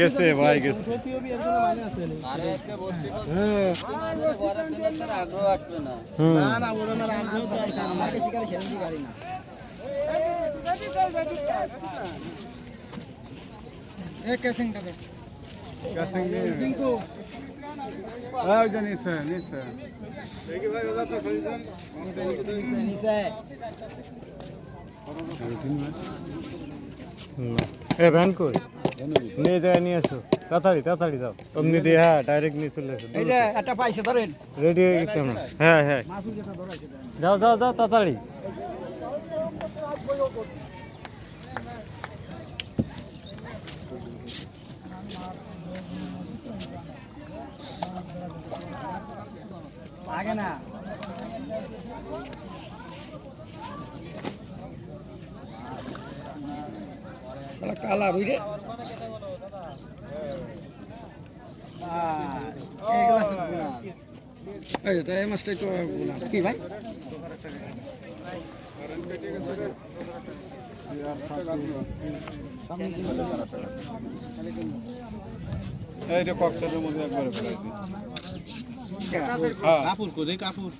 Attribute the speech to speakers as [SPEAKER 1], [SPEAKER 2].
[SPEAKER 1] গেছে ভাই গেছে
[SPEAKER 2] আগ্রহ আসবে না
[SPEAKER 1] হুম হুম। এ ভ্যান কই নিয়ে যায় নিয়ে আসো। তাড়াতাড়ি তাড়াতাড়ি যাও। অমনি দিয়ে হ্যাঁ ডাইরেক্ট নিয়ে চলে আসো।
[SPEAKER 2] এই যে একটা পাইছে ধরেন।
[SPEAKER 1] রেডি হয়ে গেছি আমরা। হ্যাঁ হ্যাঁ। যাও যাও যাও তাড়াতাড়ি।
[SPEAKER 2] আগে না। কালা বুঝে এই তো এই কি ভাই?
[SPEAKER 3] এই যে কক্সের মধ্যে একবারে ফেলাই দিই।
[SPEAKER 2] কাপুর করে কাপুর।